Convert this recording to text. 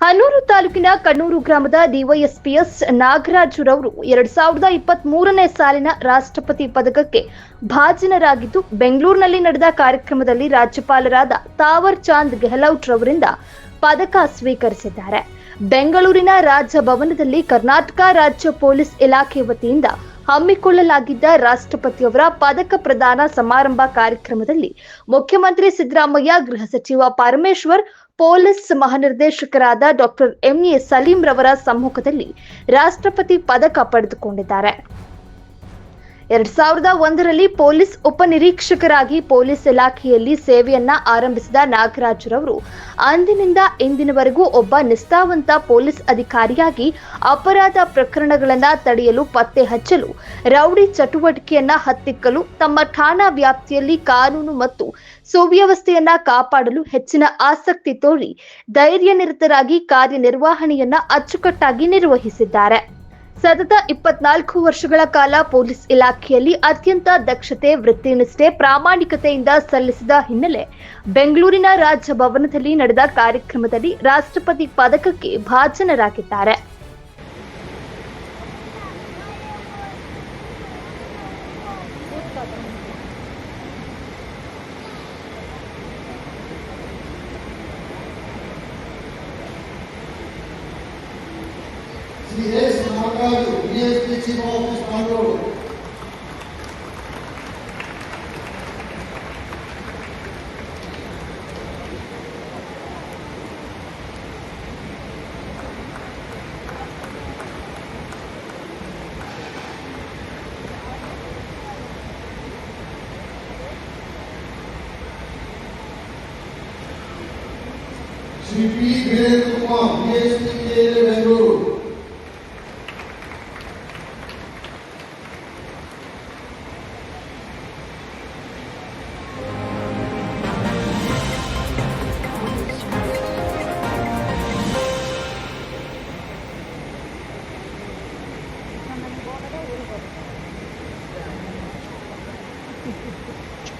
ಹನೂರು ತಾಲೂಕಿನ ಕಣ್ಣೂರು ಗ್ರಾಮದ ಡಿವೈಎಸ್ಪಿಎಸ್ ನಾಗರಾಜುರವರು ಎರಡ್ ಸಾವಿರದ ಇಪ್ಪತ್ತ್ ಮೂರನೇ ಸಾಲಿನ ರಾಷ್ಟ್ರಪತಿ ಪದಕಕ್ಕೆ ಭಾಜನರಾಗಿದ್ದು, ಬೆಂಗಳೂರಿನಲ್ಲಿ ನಡೆದ ಕಾರ್ಯಕ್ರಮದಲ್ಲಿ ರಾಜ್ಯಪಾಲರಾದ ತಾವರ್ ಚಾಂದ್ ಗೆಹ್ಲೋಟ್ ರವರಿಂದ ಪದಕ ಸ್ವೀಕರಿಸಿದ್ದಾರೆ. ಬೆಂಗಳೂರಿನ ರಾಜಭವನದಲ್ಲಿ ಕರ್ನಾಟಕ ರಾಜ್ಯ ಪೊಲೀಸ್ ಇಲಾಖೆ ವತಿಯಿಂದ ಹಮ್ಮಿಕೊಳ್ಳಲಾಗಿದ್ದ ರಾಷ್ಟ್ರಪತಿಯವರ ಪದಕ ಪ್ರದಾನ ಸಮಾರಂಭ ಕಾರ್ಯಕ್ರಮದಲ್ಲಿ ಮುಖ್ಯಮಂತ್ರಿ ಸಿದ್ದರಾಮಯ್ಯ, ಗೃಹ ಸಚಿವ ಪರಮೇಶ್ವರ್ ಪೊಲೀಸ್ ಮಹಾನಿರ್ದೇಶಕರಾದ ಡಾಕ್ಟರ್ ಎಂಎ ಸಲೀಂ ರವರ ಸಮ್ಮುಖದಲ್ಲಿ ರಾಷ್ಟ್ರಪತಿ ಪದಕ ಪಡೆದುಕೊಂಡಿದ್ದಾರೆ. ಎರಡ್ ಸಾವಿರದ ಒಂದರಲ್ಲಿ ಪೊಲೀಸ್ ಉಪನಿರೀಕ್ಷಕರಾಗಿ ಪೊಲೀಸ್ ಇಲಾಖೆಯಲ್ಲಿ ಸೇವೆಯನ್ನ ಆರಂಭಿಸಿದ ನಾಗರಾಜ್ರವರು, ಅಂದಿನಿಂದ ಇಂದಿನವರೆಗೂ ಒಬ್ಬ ನಿಷ್ಠಾವಂತ ಪೊಲೀಸ್ ಅಧಿಕಾರಿಯಾಗಿ ಅಪರಾಧ ಪ್ರಕರಣಗಳನ್ನ ತಡೆಯಲು ಪತ್ತೆ ಹಚ್ಚಲು, ರೌಡಿ ಚಟುವಟಿಕೆಯನ್ನ ಹತ್ತಿಕ್ಕಲು, ತಮ್ಮ ಠಾಣಾ ವ್ಯಾಪ್ತಿಯಲ್ಲಿ ಕಾನೂನು ಮತ್ತು ಸುವ್ಯವಸ್ಥೆಯನ್ನ ಕಾಪಾಡಲು ಹೆಚ್ಚಿನ ಆಸಕ್ತಿ ತೋರಿ, ಧೈರ್ಯನಿರತರಾಗಿ ಕಾರ್ಯನಿರ್ವಹಣೆಯನ್ನ ಅಚ್ಚುಕಟ್ಟಾಗಿ ನಿರ್ವಹಿಸಿದ್ದಾರೆ. ಸತತ ಇಪ್ಪತ್ನಾಲ್ಕು ವರ್ಷಗಳ ಕಾಲ ಪೊಲೀಸ್ ಇಲಾಖೆಯಲ್ಲಿ ಅತ್ಯಂತ ದಕ್ಷತೆ, ವೃತ್ತಿನಿಷ್ಠೆ, ಪ್ರಾಮಾಣಿಕತೆಯಿಂದ ಸಲ್ಲಿಸಿದ ಹಿನ್ನೆಲೆ ಬೆಂಗಳೂರಿನ ರಾಜಭವನದಲ್ಲಿ ನಡೆದ ಕಾರ್ಯಕ್ರಮದಲ್ಲಿ ರಾಷ್ಟ್ರಪತಿ ಪದಕಕ್ಕೆ ಭಾಜನರಾಗಿದ್ದಾರೆ. Shri S Nagaraju DSP chief office మండలం श्री पी वीरेंद्र कुमार बीएसपी के Ciao.